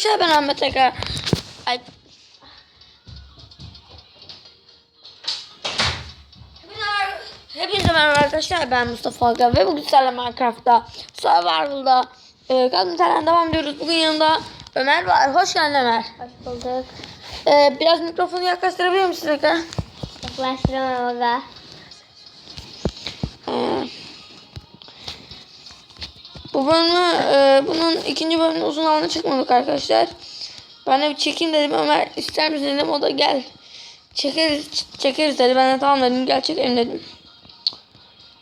arkadaşlar ben Ahmet tekrar. Ay. Hepinize merhaba arkadaşlar ben Mustafa Aga ve bugün sizlerle Minecraft'ta Survival'da e, kaldığımız yerden devam ediyoruz. Bugün yanımda Ömer var. Hoş geldin Ömer. Hoş bulduk. E, biraz mikrofonu yaklaştırabilir misin Aga? Yaklaştıramam aga. Bu bölümü e, bunun ikinci bölümünü uzun alana çıkmadık arkadaşlar. Ben de bir çekeyim dedim Ömer ister misin dedim o da gel. Çekeriz çekeriz dedi ben de tamam dedim gel çekelim dedim.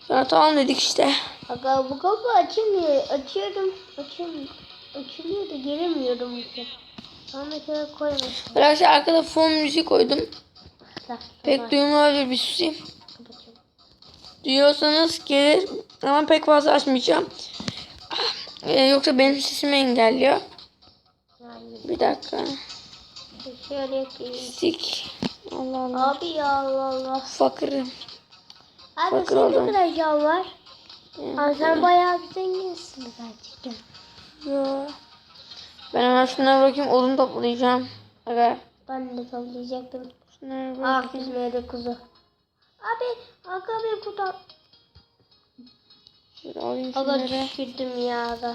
Sonra tamam dedik işte. Aga bu kapı açılmıyor. Açıyorum. Açıyorum. Açılıyor da giremiyorum. Sonra şöyle koymasın. Arkadaşlar arkada fon müzik koydum. Pek duyulmuyor bir susayım. Diyorsanız gelir ama pek fazla açmayacağım. Ee, yoksa benim sesimi engelliyor. Yani Bir dakika. şöyle. Sik. Allah Allah. Abi ya Allah Allah. Fakırım. Abi senin oğlum. ne kadar can var? Abi sen bayağı bir zenginsin gerçekten. Yo. Ben hemen şunlara bakayım odun toplayacağım. Aga. Ben de toplayacaktım. Şunlara Ah bakayım. bizim evde kuzu. Abi aga bir kutu. Şöyle alayım Aga şunları. düşürdüm ya aga.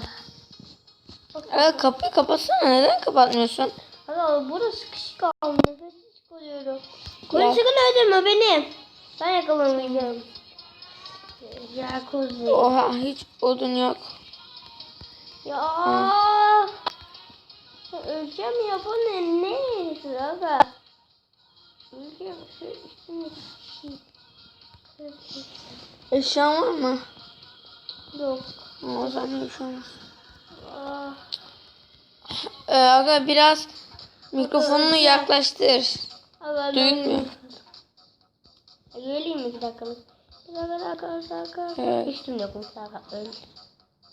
Aga kapıyı kapatsana. Neden kapatmıyorsun? Aga burası sıkışık kaldı. Nefessiz kalıyorum. Koyu sakın öldürme beni. Ben yakalamayacağım. Ya kuzu. Oha hiç odun yok. Ya. Ya Öleceğim ya bu ne? Ne? Aga. Öleceğim. Şu üstüne şey. Eşyan var mı? Yok. O zaman bir şey olmaz. Ah. Ee, aga biraz mikrofonunu yaklaştır. Aga Duyulmuyor. Geleyim mi bir dakikalık? Bir dakika, bir dakika. Evet. Üstüm yokmuş aga. Öl.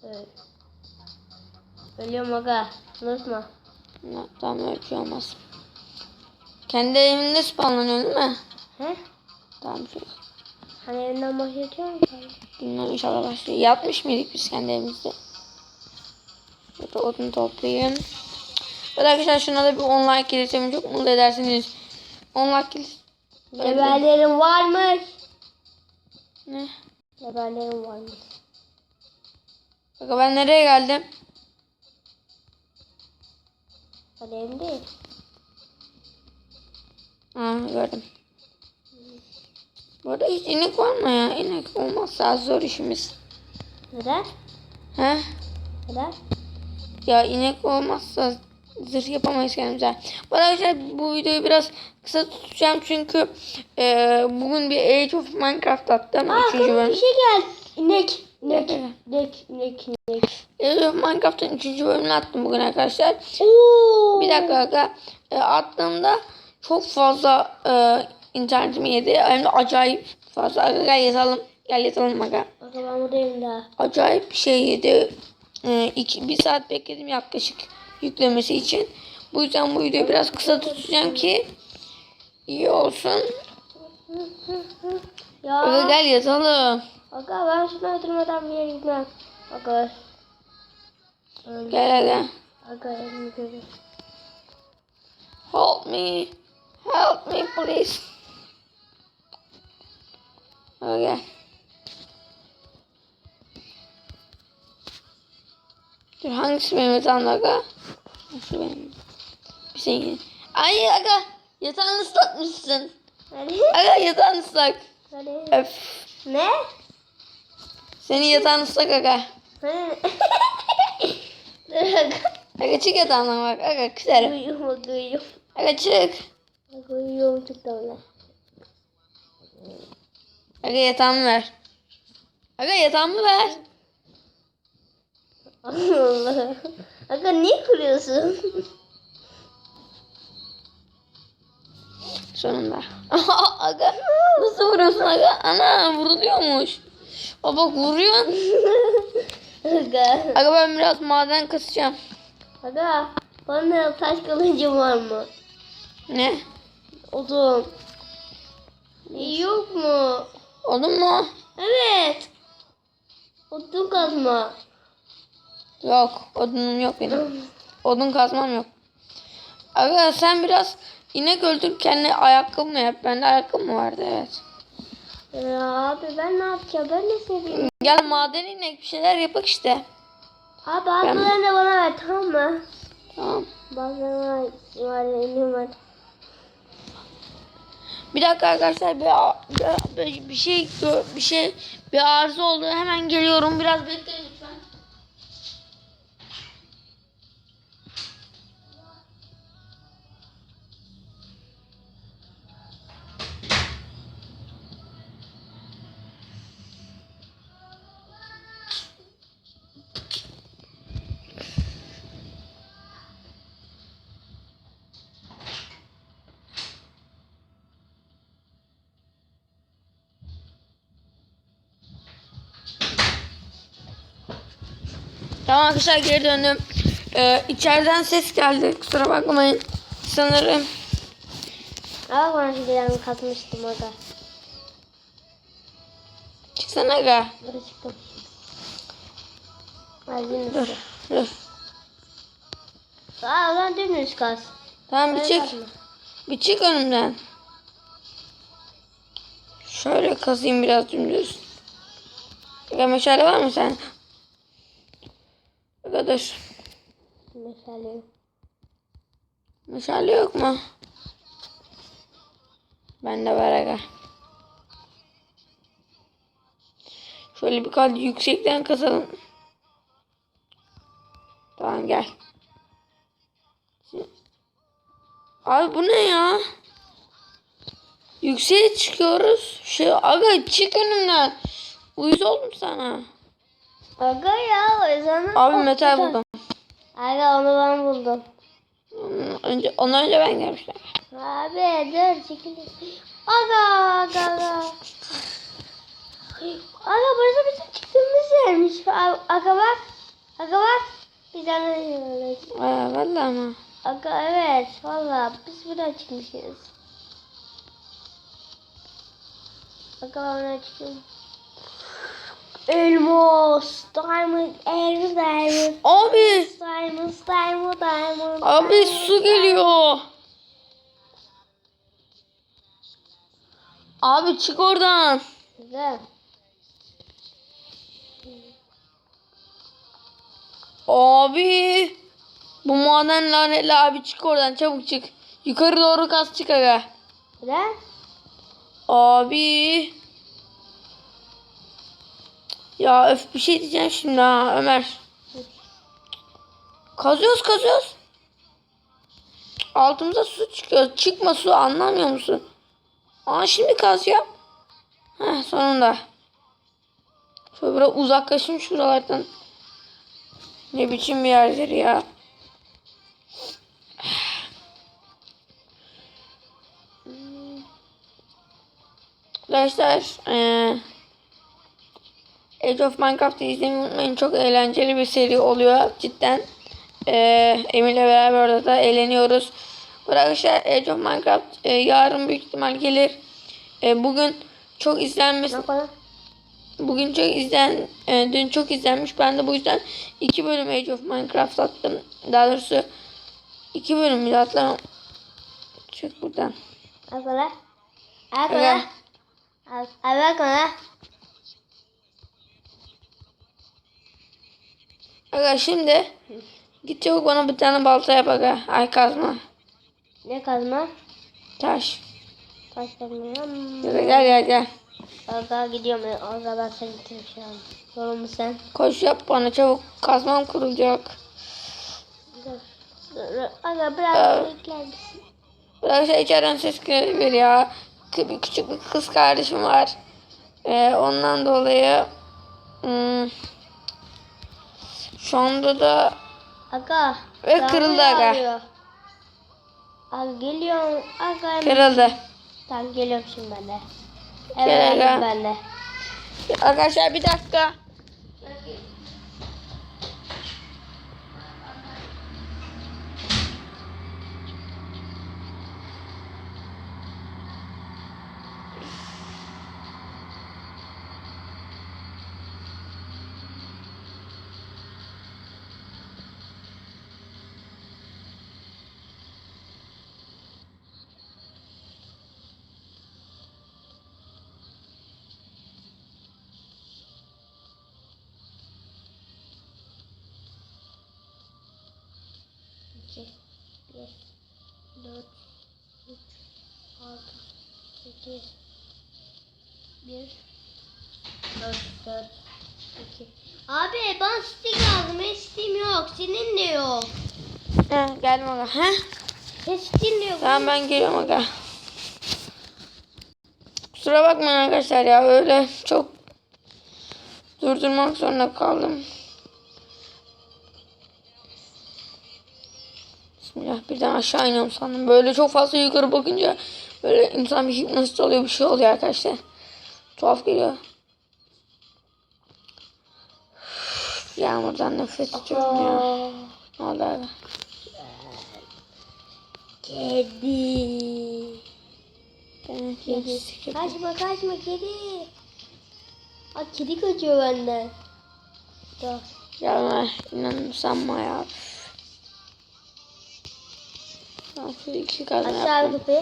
Öl. Ölüyorum aga. Unutma. Ya, tamam öyle şey olmaz. Kendi evinde spawnlanıyor değil mi? He? Tamam şöyle. Hani evinden bahsediyor musun? Bilmem inşallah başlıyor. Yatmış mıydık biz kendi evimizde? Burada odun toplayayım. Böyle arkadaşlar şuna da bir 10 like gelirse çok mutlu edersiniz. 10 like gelir. Leberlerim varmış. Ne? Leberlerim varmış. Bakın ben nereye geldim? Evde. Ha gördüm. Burada hiç inek mı ya? İnek olmazsa zor işimiz. Neden? He? Neden? Ya inek olmazsa zırh yapamayız kendimize. Bu arada arkadaşlar bu videoyu biraz kısa tutacağım çünkü e, bugün bir Age of Minecraft attım. Aa Üçüncü bölüm. bir şey gel. İnek. İnek. İnek. İnek. İnek. Age of Minecraft'ın üçüncü bölümünü attım bugün arkadaşlar. Oo. Bir dakika aga. E, attığımda çok fazla e, internetimi yedi. De acayip fazla. Aga gel yatalım. Gel yatalım aga. Bak ben buradayım daha. acayip bir şey yedi. Ee, iki, bir saat bekledim yaklaşık yüklemesi için. Bu yüzden bu videoyu biraz kısa tutacağım ki iyi olsun. Ya. Aga gel yatalım. Aga ben şunu öldürmeden bir yere gitmem. Aga. Gel aga. Aga görüyor. Help me. Help me please. Gel. Dur hangisi benim yatağımda aga? Şu benim. Bir senin. Ay aga. Yatağını ıslatmışsın. Aga yatağın ıslak. Öf. Ne? Senin yatağın ıslak aga. Aga. Çık yatağından bak. Aga küserim. Uyuyorum aga uyuyorum. Aga çık. Aga uyuyorum çok da öyle. Aga yatağımı ver. Aga yatağımı ver. Allah Allah. Aga niye kırıyorsun? Sonunda. aga nasıl vuruyorsun aga? Ana vuruluyormuş. Aa bak vuruyorsun. Aga. Aga ben biraz maden kasacağım. Aga. Bana taş kılıcı var mı? Ne? Odun. Yok mu? Odun mu? Evet. Odun kazma. Yok. Odunum yok benim. Odun kazmam yok. Aga sen biraz inek öldür kendine ayakkabı mı yap? Bende ayakkabı mı vardı evet. Ya abi ben ne yapacağım? Ben ne seveyim? Gel maden inek bir şeyler yapak işte. Abi bazılarını da bana ver tamam mı? Tamam. Bazılarını var elim var. Bir dakika arkadaşlar bir, bir, bir, şey bir şey bir arıza oldu. Hemen geliyorum. Biraz bekleyin Tamam arkadaşlar geri döndüm. Ee, içeriden ses geldi. Kusura bakmayın. Sanırım. Abi bana şimdiden katmıştım aga. Çıksana aga. Burada çıktım. Hadi Dur. Dur. Aa lan dümdüz kas. Tamam bir çık. Bir çık önümden. Şöyle kazayım biraz dümdüz. Aga meşale var mı sen? Aga dur. Mesela. Meşale yok mu? Bende var aga. Şöyle bir kadar yüksekten kazalım. Tamam gel. Abi bu ne ya? Yükseğe çıkıyoruz. Şey, aga çık önümden. Uyuz oldum sana. Aga ya yüzden. Abi metal buldum. Aga onu ben buldum. Ondan Önce, ondan önce ben gelmiştim. Abi dur çekil. Aga aga aga. Aga burası bizim çıktığımız yermiş. Aga bak. Aga bak. Bir tane yiyoruz. Aa, vallahi ama. Aga evet valla biz buradan çıkmışız. Aga ben çıktım. Elmas, diamond, elmas, diamond, Abi. diamond, diamond, diamond. Abi su geliyor. Abi çık oradan. Güzel. Abi. Bu maden lanetli abi çık oradan çabuk çık. Yukarı doğru kaz çık aga. Güzel. Abi. Ya öf bir şey diyeceğim şimdi ha Ömer. Kazıyoruz kazıyoruz. Altımıza su çıkıyor. Çıkma su anlamıyor musun? Aa şimdi kazıyor. Heh sonunda. Şöyle biraz uzaklaşayım şuralardan. Ne biçim bir yerdir ya. Arkadaşlar eee Age of Minecraft'ı izlemeyi unutmayın. Çok eğlenceli bir seri oluyor cidden. Eee Emir'le beraber orada da eğleniyoruz. Arkadaşlar Age of Minecraft eee, yarın büyük ihtimal gelir. Eee, bugün çok izlenmesi? Bugün çok izlen, e, dün çok izlenmiş. Ben de bu yüzden iki bölüm Age of Minecraft attım. Daha doğrusu iki bölüm atlamam. Çık buradan. Aga. Aga. Aga. Aga. Şimdi git çabuk bana bir tane balta yap aga. Ay kazma. Ne kazma? Taş. Taş kazma. Gel gel gel. Aga gidiyorum. Aga ben seni bitirdim şu an. Sorun mu sen? Koş yap bana çabuk. Kazmam kurulacak. Aga biraz Ee, bekler misin? Arkadaşlar içeriden ses gelebilir ya. Küçük bir kız kardeşim var. Ee, ondan dolayı hmm, şu anda da Aga. Ve kırıldı aga. yağıyor. Aga geliyorum. Aga. kırıldı. Tamam geliyorum şimdi ben de. Gel Evet aga. geldim ben de. Arkadaşlar bir dakika. 2, 1, 4, 3, 6, 8, 1, 4, 4, 2. Abi bana stick. Hiç Steam yok. Senin de yok. Ha, geldim aga. Hiç Steam de yok. Tamam ben geliyorum aga. Kusura bakmayın arkadaşlar ya öyle çok durdurmak zorunda kaldım. Birden aşağı iniyorum sandım. Böyle çok fazla yukarı bakınca böyle insan bir hipnosis oluyor bir şey oluyor arkadaşlar. Tuhaf geliyor. Yağmurdan nefret ediyorum ya. Ne oldu abi? Kedi. Ben Kedi. Kaçma kaçma kedi. Aa, kedi kaçıyor benden. Dur. Ya inan sanma ya. Şu iki kazma Aşağı yaptım. kapıyı.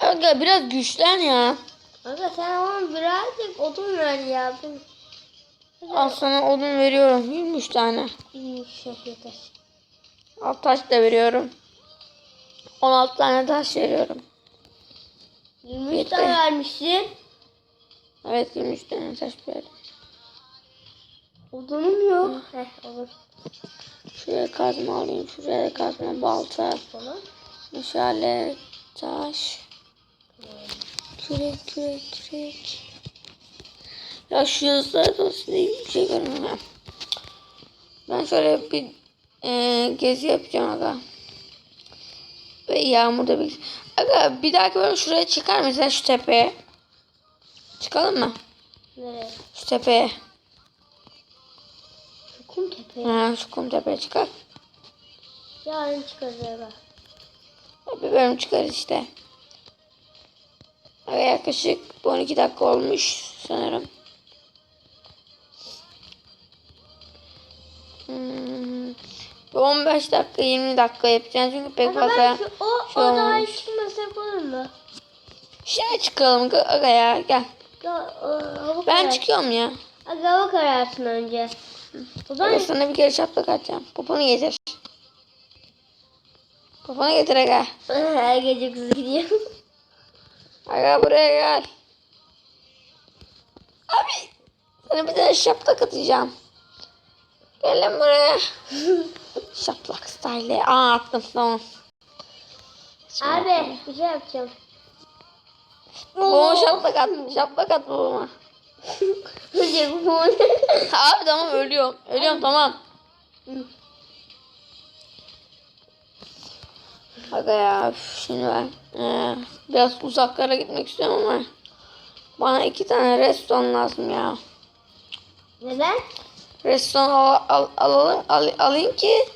Aga biraz güçlen ya. Aga sen ama birazcık odun ver ya. Al sana odun veriyorum. 23 tane. İyi şey yeter. Al taş da veriyorum. 16 tane taş veriyorum. 23 Yeter. tane vermişsin. Evet 23 tane taş veriyorum. Odunum yok. Heh olur. Şuraya kazma alayım. Şuraya da kazma balta. Meşale, taş. Kürek, kürek, kürek. Ya şu yazıları da hiçbir şey görmüyorum. Ben şöyle bir e, gezi yapacağım aga. Ve yağmurda bir... Aga bir dahaki bölüm şuraya çıkar mesela şu tepeye. Çıkalım mı? Nereye? Şu tepeye. Kum tepeye. Ha, şu kum tepeye çıkar. Yarın çıkarız eve. Bir bölüm çıkar işte. Aga yaklaşık 12 dakika olmuş sanırım. Hmm, bir 15 dakika 20 dakika yapacağım çünkü pek Aga fazla ben şu, o, şey o daha çıkmasak olur mu? Şimdi çıkalım aga- ya gel. Ya, e, hava Ben çıkıyorum ya. Aga hava kararsın önce. Zaman Aga sana bir kere şaplak atacağım. Poponu getir. Poponu getir aga. her gece kız gidiyor. Aga buraya gel. Abi sana bir tane şaplak atacağım. Gelin buraya. şaplak style. Aa attım tamam. Abi bir şey yapacağım. Babama şaplak at. Şaplak at babama. Abi tamam ölüyorum. Ölüyorum tamam. Aga ya şimdi ben ee, biraz uzaklara gitmek istiyorum ama bana iki tane restoran lazım ya. Neden? Restoran al, al, alalım, al, alayım ki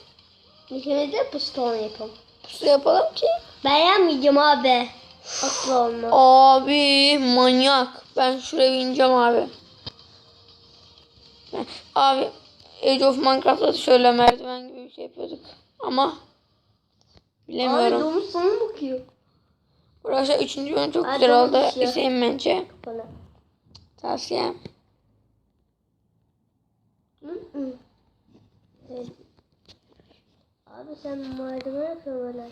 İkimiz de piston yapalım. pusu yapalım ki. Ben yapmayacağım abi. Asla olmaz. Abi manyak. Ben şuraya bineceğim abi. Abi Age of Minecraft'ta şöyle merdiven gibi bir şey yapıyorduk. Ama Abi bilemiyorum. domuz sana bakıyor. Burası üçüncü bölüm çok Ay, güzel oldu. düşüyor. İzleyin bence. Bana. Tavsiyem. Evet. Abi sen merdiven yapıyor böyle.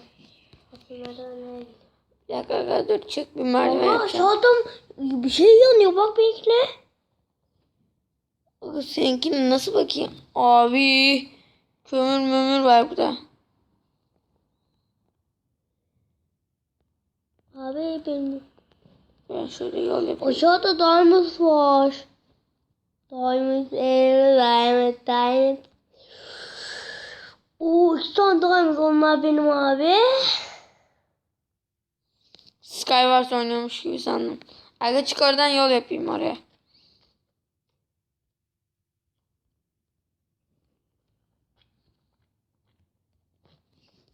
Aslında merdiven nereye gidiyor? Bir dakika, dakika, dur çık bir merdiven Ama yapacağım. aşağıdan bir şey yanıyor bak bekle. Bakın seninkini nasıl bakayım? Abi kömür mömür var burada. Abi benim. Ben şöyle yol yapayım. Aşağıda diamond var. Diamond, eee, diamond, diamond. Oo iki tane diamond onlar benim abi. Skywars oynuyormuş gibi sandım. Aga çık oradan yol yapayım oraya.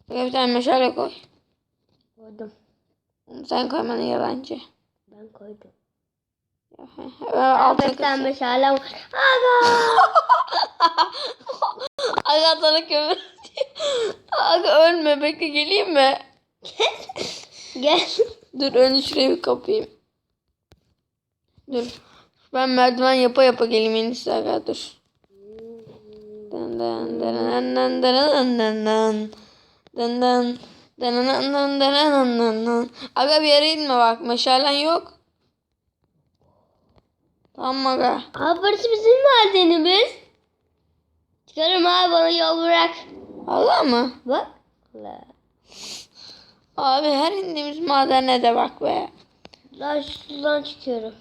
Aga bir tane meşale koy. Koydum. Sen koymanı ya bence. Ben koydum. Sen kısayım. meşale var. Aga. Aga sana kömür. Aga ölme bekle geleyim mi? Gel. Dur önce şurayı bir kapayım. Dur. Ben merdiven yapa yapa geleyim en iyisi aga dur. Dın dın dın dın dın dın dın. Dın dın. Dın dın dın dın dın dın dın. Aga bir yere inme bak. Meşalen yok. Tamam aga. Abi burası bizim madenimiz. Çıkarım abi bana yol bırak. Allah mı? Bak. La. Abi her indiğimiz madene de bak be. Lan şuradan çıkıyorum.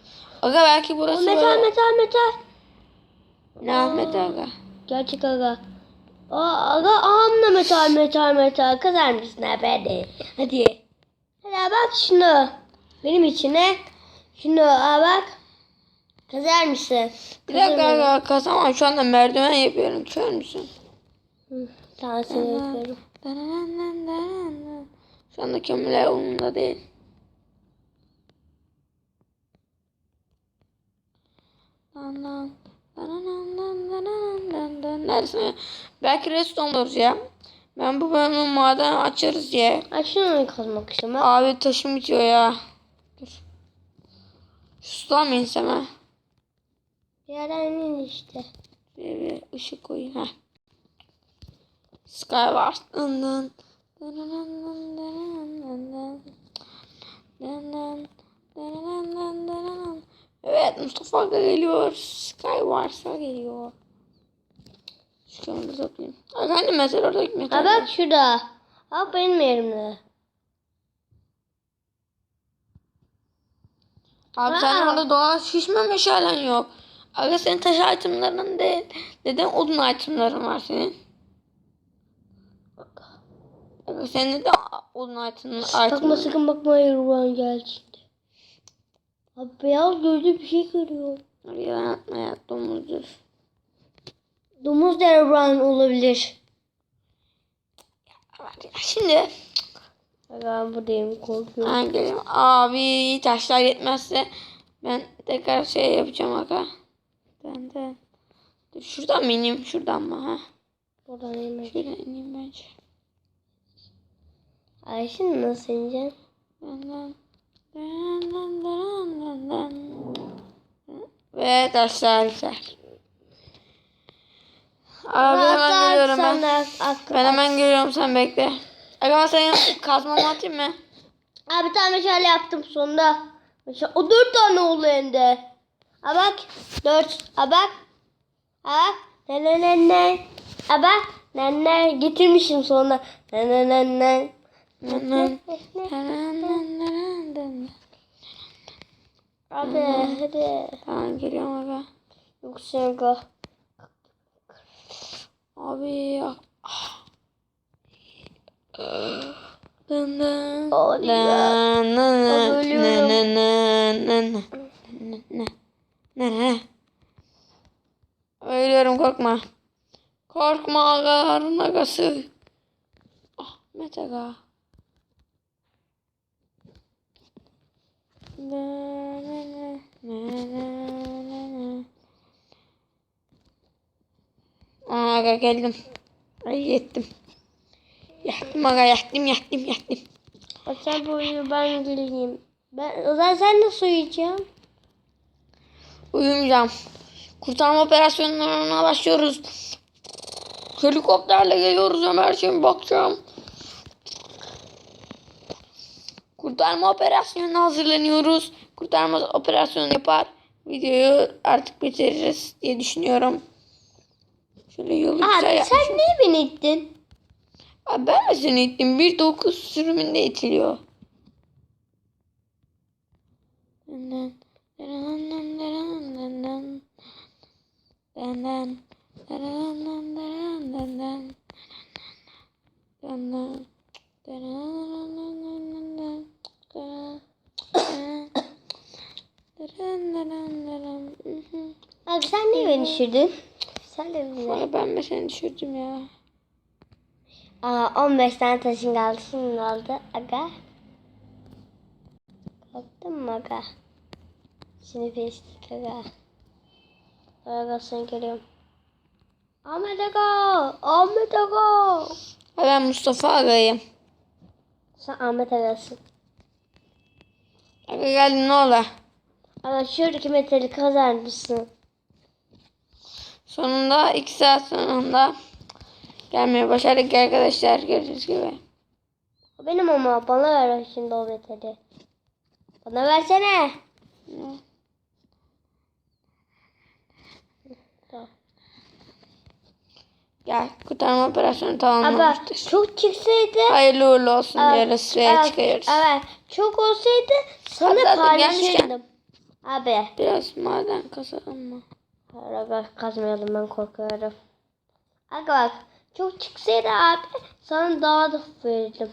Aga belki burası metal böyle- metal metal. Ne Ahmet aga? Gerçek aga. Aa, aga amna metal metal metal. Kazar mısın hadi. Hadi. Hadi bak şunu. Benim içine. Şunu aa bak. Kazar mısın? Bir dakika aga kasamam şu anda merdiven yapıyorum. Kör müsün? Hı, Tamam seni yapıyorum. Şu anda kömürler umurumda değil. Lan lan. Neredesin ya? Belki redstone oluruz ya. Ben bu bölümü maden açarız diye. Ay şunu kazmak istiyorum. Bak. Abi taşım bitiyor ya. Dur. Sudan mı insem ha? Bir yerden in işte. Bir, bir ışık koyayım ha. Skywars. Dın dın. Evet Mustafa da geliyor. Skywars'a geliyor. Şu kömürü toplayayım. Ay hani mesela orada gitmiyor. Ha bak şurada. Bak benim yerimde. Abi sen Ha. orada doğal şişme meşalen yok. Aga senin taş itemlerin değil. Neden odun itemlerin var senin? Senin neden odun itemlerin Bakma itemlerin? sakın bakma Erdoğan gel şimdi. Abi beyaz gözlü bir şey görüyor. Yalan atma ya domuzdur. Domuz da Erdoğan olabilir. Ya Şimdi Ben buradayım korkuyorum. ben geleyim. Abi taşlar yetmezse ben tekrar şey yapacağım aga. Ben de. Şuradan mı ineyim? Şuradan mı? Ha? Buradan yemek. Şöyle ineyim bence. Ay şimdi nasıl ineceksin? Ve taşlar güzel. Abi hemen geliyorum ben. Ben hemen geliyorum sen bekle. Ben senin kazmamı atayım mı? Abi bir tane meşale yaptım sonunda. Meşale- O dört tane oldu hem de. Ha bak. Dört. Ha bak. Ha bak. Ne ne ne ne. Ha bak. Ne ne. Getirmişim sonra. Ne ne ne ne. Abi hadi. Tamam geliyorum aga. Yoksa aga. Abi. Ah. Dın dın. Dın dın dın. Ölüyorum. Nı nı nı nı. Nı nı. Nı nı. Ölüyorum korkma. Korkma agaların agası. Ahmet aga. Nı nı nı. Nı nı nı nı. Aa, aga geldim. Ay yettim. Yattım aga yattım yattım yattım. Bak sen bu uyu ben geleyim. Ben, o zaman sen nasıl uyuyacaksın? Uyumayacağım. Kurtarma operasyonlarına başlıyoruz. Helikopterle geliyoruz Ömer şimdi bakacağım. Kurtarma operasyonuna hazırlanıyoruz. Kurtarma operasyonu yapar. Videoyu artık bitiririz diye düşünüyorum. Şöyle yolu güzel Abi yapmışım. sen niye beni ittin? Abi ben mi seni ittim? 1.9 sürümünde itiliyor. Dın dın, dın dın dın dın dın. Dın Abi sen niye beni düşürdün? Sen de bize. Vay ben mi seni düşürdüm ya? Aa 15 tane taşın kaldı. Şimdi oldu? Aga. Kalktın mı aga? Şimdi pislik aga. Aga sen geliyorum. Ahmet aga. Ahmet aga. Ben Mustafa Aga'yım. Sen Ahmet agasın. Aga geldin ne ola? Aga şuradaki metali kazar mısın? Sonunda iki saat sonunda Gelmeye başardık arkadaşlar. Gördüğünüz gibi. Benim ama bana ver şimdi o metali. Bana versene. Tamam. Gel kurtarma operasyonu Ama tamamlanmıştır. çok çıksaydı. Hayırlı uğurlu olsun Aa, diyoruz. Suya aa, çıkıyoruz. Evet. Çok olsaydı sana paylaşırdım. Abi. Biraz maden kasalım mı? Araba kazmayalım ben korkuyorum. Aga bak. Çok çıksaydı abi sana daha da verirdim.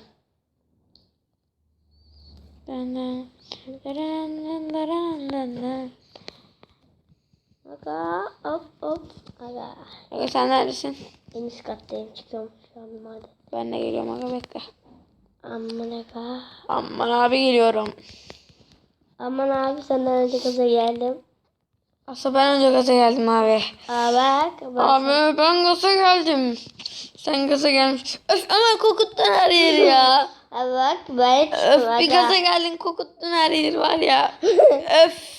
Aga hop hop. Aga. Aga sen neredesin? En üst kattayım çıkıyorum şu an hadi. Ben de geliyorum aga bekle. Aman aga. Aman abi geliyorum. Aman abi senden önce gaza geldim. Aslında ben önce gaza geldim abi. Aa bak. bak. Abi ben gaza geldim. Sen gaza gelmiş. Öf ama kokuttun her yeri ya. Aa bak ben Öf bir gaza geldin kokuttun her yeri var ya. Öf.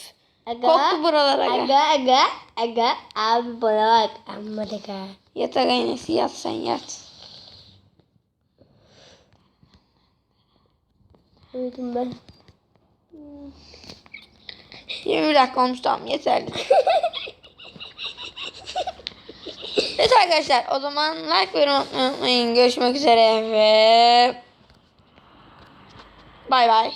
Aga. Koktu buralar aga. Aga aga aga abi bana bak amma aga. Yat aga Enes yat sen yat. Uyudum ben. 20 dakika olmuş tamam yeterli. evet arkadaşlar o zaman like ve yorum unutmayın. Görüşmek üzere ve bay bay.